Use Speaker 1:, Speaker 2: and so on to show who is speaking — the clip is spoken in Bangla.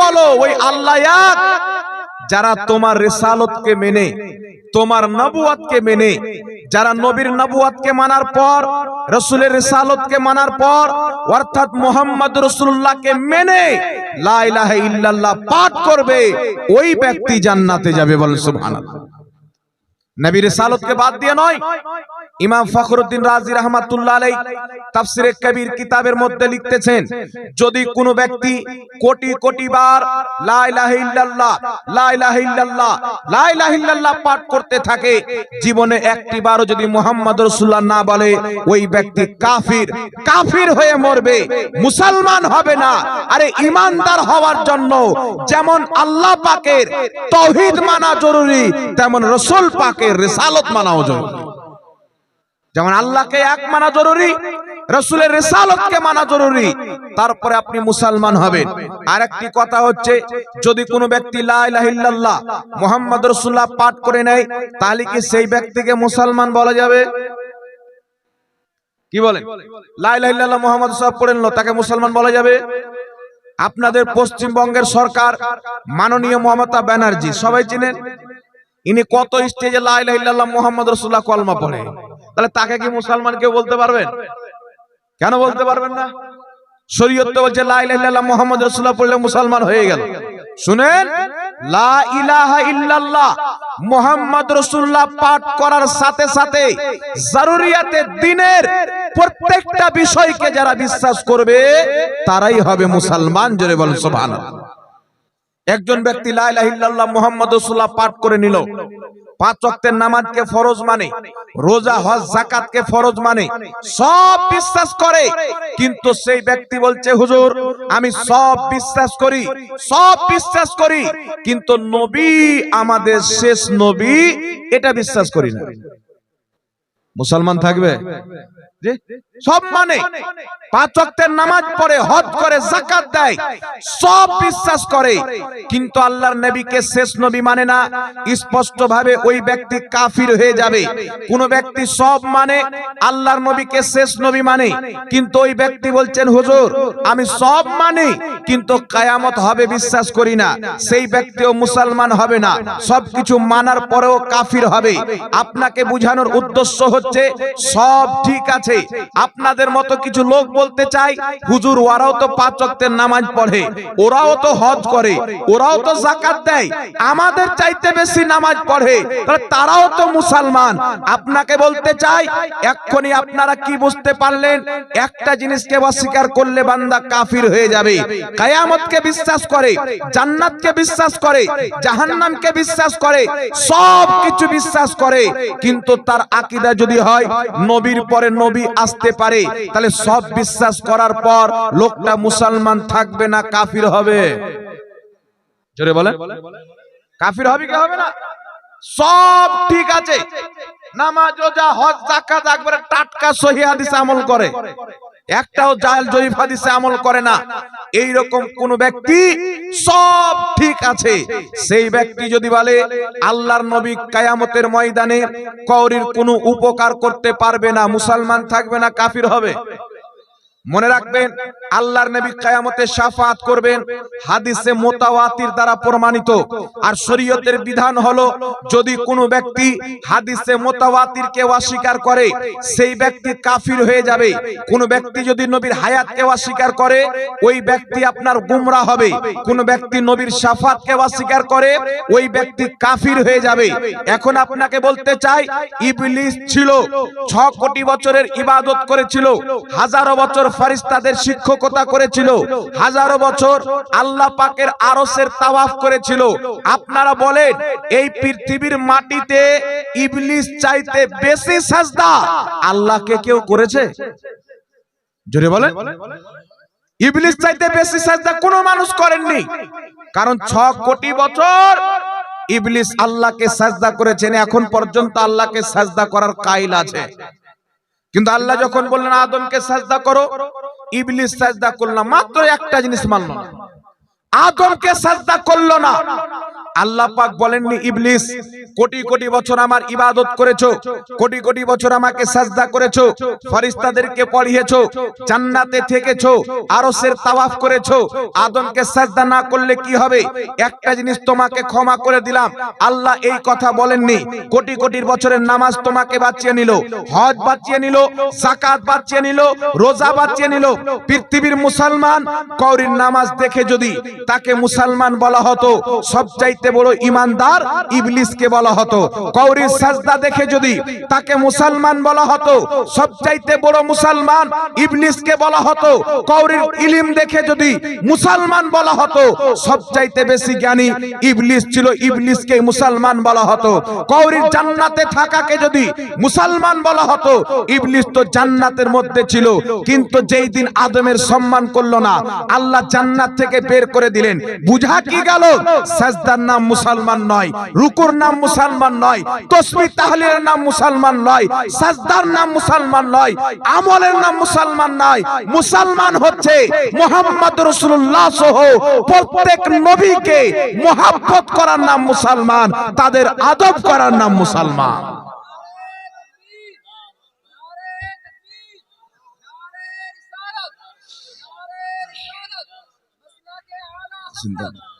Speaker 1: বলো, ওই আল্লাহ যারা তোমার রেসালতকে মেনে, তোমার নবুয়াতকে মেনে, যারা নবীর নবুয়াতকে মানার পর, রসুলের রেসালতকে মানার পর, অর্থাৎ মোহাম্মদ রসুল্লাহকে মেনে লা ইলাহা ইল্লাল্লাহ পাঠ করবে, ওই ব্যক্তি জান্নাতে যাবে বলেন সুবহানাল্লাহ। নবী রেসালতকে বাদ দিয়ে নয় ইমাম ফখরুদ্দিন রাজি রহমাতুল্লাহ আলাই তাফসিরে কবির কিতাবের মধ্যে লিখতেছেন, যদি কোনো ব্যক্তি কোটি কোটি বার লা ইলাহা ইল্লাল্লাহ, লা ইলাহা ইল্লাল্লাহ, লা ইলাহা ইল্লাল্লাহ পাঠ করতে থাকে, জীবনে একটি বারও যদি মুহাম্মদ রাসূলুল্লাহ না বলে, ওই ব্যক্তি কাফির কাফির হয়ে মরবে, মুসলমান হবে না। আরে, ইমানদার হওয়ার জন্য যেমন আল্লাহ পাকের তৌহিদ মানা জরুরি, তেমন রসুল পাকের রিসালত মানাও জরুরি। যেমন আল্লাহকে এক মানা জরুরি, রসুলের রেসালতকে মানা জরুরি, তারপরে আপনি মুসলমান হবেন। আর একটি কথা হচ্ছে, যদি কোনো ব্যক্তি লা ইলাহা ইল্লাল্লাহ মুহাম্মদ পাঠ করে নেয়, তাহলে কি সেই ব্যক্তিকে মুসলমান বলা যাবে? কি বলেন? লা ইলাহা ইল্লাল্লাহ মুহাম্মদ সাহেব পড়ে নিল, তাকে মুসলমান বলা যাবে? আপনাদের পশ্চিমবঙ্গের সরকার মাননীয় মমতা ব্যানার্জি, সবাই চিনেন? ইনি কত স্টেজে লা ইলাহা ইল্লাল্লাহ মুহাম্মদ রাসূলুল্লাহ কলমা পড়ে। তাহলে তাকে কি মুসলমান কেউ বলতে পারবেন কেন বলতে পারবেন না? শরীয়ত তো বলছে, লা ইলাহা ইল্লাল্লাহ মুহাম্মদ রাসূলুল্লাহ পড়লে মুসলমান হয়ে গেল। শুনেন? মুহাম্মদ রাসূলুল্লাহ পাঠ করার সাথে সাথে জরুরিয়াতে দিনের প্রত্যেকটা বিষয়কে যারা বিশ্বাস করবে, তারাই হবে মুসলমান। জোরে বলেন, সুবহানাল্লাহ। একজন ব্যক্তি লা ইলাহা ইল্লাল্লাহ মুহাম্মদ পাঠ করে নিল। পাঁচ ওয়াক্তের নামাজকে ফরজ মানে রোজা, হজ, যাকাতকে ফরজ মানে সব বিশ্বাস করে। কিন্তু সেই ব্যক্তি বলছে, হুজুর, আমি সব বিশ্বাস করি, সব বিশ্বাস করি, কিন্তু নবী আমাদের শেষ নবী, এটা বিশ্বাস করি না। মুসলমান থাকবে? সব মানে পাঁচ ওয়াক্তের নামাজ পড়ে, হজ করে, যাকাত দেয়, সব বিশ্বাস করে। কিন্তু আল্লাহর নবীকে শেষ নবী মানে না স্পষ্ট ভাবে ওই ব্যক্তি কাফির হয়ে যাবে। কোন ব্যক্তি সব মানে আল্লাহর নবীকে শেষ নবী মানে। কিন্তু ওই ব্যক্তি বলছেন, হুজুর, আমি সব মানে কিন্তু কায়ামত হবে বিশ্বাস করি না। সেই ব্যক্তিও মুসলমান হবে না। সবকিছু মানার পরেও কাফির হবে। আপনাকে বুঝানোর উদ্দেশ্য হচ্ছে, সব ঠিক আছে আপনাদের মতো কিছু লোক বলতে চাই, হুজুর, ওরাও তো পাঁচ ওয়াক্তের নামাজ পড়ে, ওরাও তো হজ করে, ওরাও তো জাকাত দেয়, আমাদের চাইতে বেশি নামাজ পড়ে তারাও তো মুসলমান। আপনাকে বলতে চাই, এক্ষুনি আপনারা কি বুঝতে পারলেন? একটা জিনিসকে অস্বীকার করলে বান্দা কাফির হয়ে যাবে। কায়ামতকে বিশ্বাস করে, জান্নাতকে বিশ্বাস করে, জাহান্নামকে বিশ্বাস করে সব কিছু বিশ্বাস করে, কিন্তু তার আকীদা যদি হয়, নবীর পরে নবী আসতে পারে, তাহলে সব বিশ্বাস করার পর লোকটা মুসলমান থাকবে না, কাফির হবে। জোরে বলে কাফির হবে কি হবে না? সব ঠিক আছে। নামাজ, রোজা, হজ, যাকাত একবারে টাটকা সহি হাদিস আমল করে। একটাও জাল জরিফ হাদিসে আমল করে না। এই রকম কোন ব্যক্তি সব ঠিক আছে। সেই ব্যক্তি যদি বলে, আল্লাহর নবী কায়ামতের ময়দানে কৌরির কোনো উপকার করতে পারবে না, মুসলমান থাকবে না, কাফির হবে। মনে রাখবেন, আল্লাহর নবী কায়ামতে শাফাত করবেন, হাদিসে মোতাওয়াতির দ্বারা প্রমাণিত। আর শরীয়তের বিধান হলো, যদি কোনো ব্যক্তি হাদিসে মোতাওয়াতিরকে অস্বীকার করে, সেই ব্যক্তি কাফির হয়ে যাবে। কোন ব্যক্তি যদি নবীর হায়াতকে অস্বীকার করে, ওই ব্যক্তি আপনার গুমরা হবে। কোন ব্যক্তি নবীর শাফাতকে অস্বীকার করে, ওই ব্যক্তি কাফির হয়ে যাবে। এখন আপনাকে বলতে চাই, ইবলিস ছিল, ছ কোটি বছরের ইবাদত করেছিল, হাজারো বছর ফারিস্তাদের শিক্ষকতা করেছিল। হাজারো বছর আল্লাহ পাকের আরসের তাওয়াফ করেছিল। আপনারা বলেন, এই পৃথিবীর মাটিতে ইবলিস চাইতে বেশি সাজদা আল্লাহকে কেউ করেছে? জোরে বলেন। ইবলিস চাইতে বেশি সাজদা কোনো মানুষ করেননি। কারণ ছ কোটি বছর ইবলিস আল্লাহকে সাজদা করেছেন। এখন পর্যন্ত আল্লাহকে সাজদা করার কাইল আছে। কিন্তু আল্লাহ যখন বললেন, আদমকে সাজদা করো ইবলিশ সাজদা করল মাত্র একটা জিনিস মানলো না। আদমকে সাজদা করল না। আল্লাহ পাক বলেননি, ইবলিস, কোটি কোটি বছর আমার ইবাদত করেছ, কোটি কোটি বছর আমাকে সাজদা করেছ, ফরিস্তাদেরকে পড়িয়েছো, জান্নাতে থেকেছো আরশের তাওয়াফ করেছ, আদমকে সাজদা না করলে কি হবে? একটা জিনিস তোমাকে ক্ষমা করে দিলাম, আল্লাহ এই কথা বলেননি, কোটি কোটি বছরের নামাজ তোমাকে বাঁচিয়ে নিল, হজ বাঁচিয়ে নিল সাকাত বাঁচিয়ে নিল, রোজা বাঁচিয়ে নিল, পৃথিবীর মুসলমান কৌরির নামাজ দেখে যদি তাকে মুসলমান বলা হতো, সবচাইতে বড় ইমানদার ইবলিসকে বলা হতো। কৌরির সাজদা দেখে যদি তাকে মুসলমান বলা হতো, সবচাইতে বড় মুসলমান ইবলিসকে বলা হতো। কৌরির ইলিম দেখে যদি মুসলমান বলা হতো, সবচাইতে বেশি জ্ঞানী ইবলিস ছিল ইবলিসকে মুসলমান বলা হতো। কৌরির জান্নাতে থাকাকে যদি মুসলমান বলা হতো, ইবলিস তো জান্নাতের মধ্যে ছিল, কিন্তু যেই দিন আদমের সম্মান করল না, আল্লাহ জান্নাত থেকে বের করে দিলেন। বুঝা কি গেল? সাজদার নাম মুসলমান নয় রুকুর নাম মুসলমান নয় তসবিহ তাহলিলের নাম মুসলমান নয় সাজদার নাম মুসলমান নয় আমলের নাম মুসলমান নয় মুসলমান হচ্ছে মোহাম্মদ রসুল্লাহ সহ প্রত্যেক নবীকে মোহাব্বত করার নাম মুসলমান তাদের আদব করার নাম মুসলমান
Speaker 2: জিন্দাবাদ